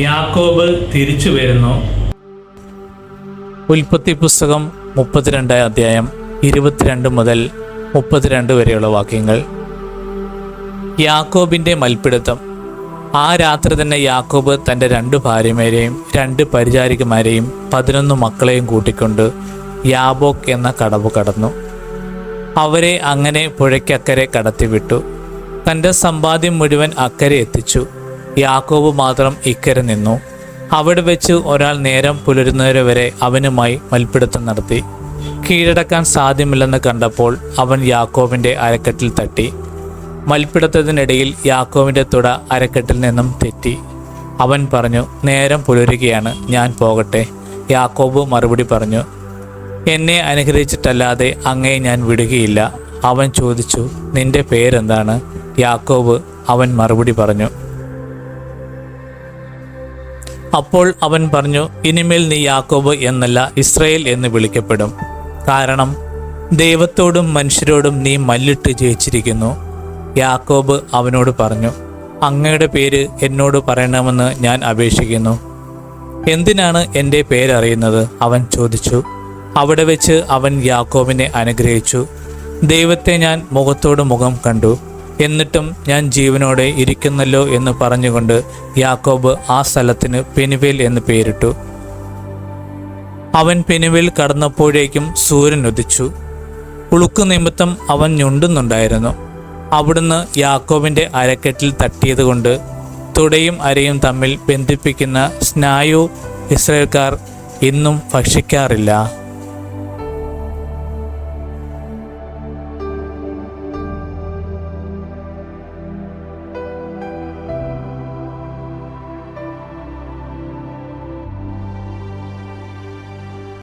യാക്കോബ് തിരിച്ചു വരുന്നു. ഉൽപ്പത്തി പുസ്തകം മുപ്പത്തിരണ്ട് അധ്യായം ഇരുപത്തിരണ്ട് മുതൽ മുപ്പത്തിരണ്ട് വരെയുള്ള വാക്യങ്ങൾ. യാക്കോബിന്റെ മൽപ്പിടുത്തം. ആ രാത്രി തന്നെ യാക്കോബ് തന്റെ രണ്ട് ഭാര്യമാരെയും രണ്ട് പരിചാരികമാരെയും പതിനൊന്ന് മക്കളെയും കൂട്ടിക്കൊണ്ട് യാബോക്ക് എന്ന കടവ് കടന്നു. അവരെ അങ്ങനെ പുഴയ്ക്കക്കരെ കടത്തിവിട്ടു. തന്റെ സമ്പാദ്യം മുഴുവൻ അക്കരെ എത്തിച്ചു. യാക്കോബ് മാത്രം ഇക്കരെ നിന്നു. അവിടെ വെച്ച് ഒരാൾ നേരം പുലരുന്നവരെ വരെ അവനുമായി മൽപ്പിടുത്തം നടത്തി. കീഴടക്കാൻ സാധ്യമില്ലെന്ന് കണ്ടപ്പോൾ അവൻ യാക്കോബിന്റെ അരക്കെട്ടിൽ തട്ടി. മൽപ്പിടുത്തത്തിനിടയിൽ യാക്കോവിന്റെ തുട അരക്കെട്ടിൽ നിന്നും തെറ്റി. അവൻ പറഞ്ഞു നേരം പുലരുകയാണ് ഞാൻ പോകട്ടെ. യാക്കോബ് മറുപടി പറഞ്ഞു എന്നെ അനുഗ്രഹിച്ചിട്ടല്ലാതെ അങ്ങേ ഞാൻ വിടുകയില്ല. അവൻ ചോദിച്ചു നിന്റെ പേരെന്താണ്? യാക്കോബ് അവൻ മറുപടി പറഞ്ഞു അപ്പോൾ അവൻ പറഞ്ഞു ഇനിമേൽ നീ യാക്കോബ് എന്നല്ല ഇസ്രയേൽ എന്ന് വിളിക്കപ്പെടും. കാരണം ദൈവത്തോടും മനുഷ്യരോടും നീ മല്ലിട്ട് ജയിച്ചിരിക്കുന്നു. യാക്കോബ് അവനോട് പറഞ്ഞു അങ്ങയുടെ പേര് എന്നോട് പറയണമെന്ന് ഞാൻ അപേക്ഷിക്കുന്നു. എന്തിനാണ് എന്റെ പേരറിയുന്നത്? അവൻ ചോദിച്ചു അവിടെ വെച്ച് അവൻ യാക്കോബിനെ അനുഗ്രഹിച്ചു. ദൈവത്തെ ഞാൻ മുഖത്തോട് മുഖം കണ്ടു. എന്നിട്ടും ഞാൻ ജീവനോടെ ഇരിക്കുന്നല്ലോ എന്ന് പറഞ്ഞുകൊണ്ട് യാക്കോബ് ആ സ്ഥലത്തിന് പെനുവേൽ എന്ന് പേരിട്ടു. അവൻ പെനുവേൽ കടന്നപ്പോഴേക്കും സൂര്യൻ ഉദിച്ചു. ഉളുക്കു നിമിത്തം അവൻ ഞൊണ്ടുന്നുണ്ടായിരുന്നു. അവിടുന്ന് യാക്കോബിന്റെ അരക്കെട്ടിൽ തട്ടിയതുകൊണ്ട് തുടയും അരയും തമ്മിൽ ബന്ധിപ്പിക്കുന്ന സ്നായു ഇസ്രയേൽക്കാർ ഇന്നും ഭക്ഷിക്കാറില്ല.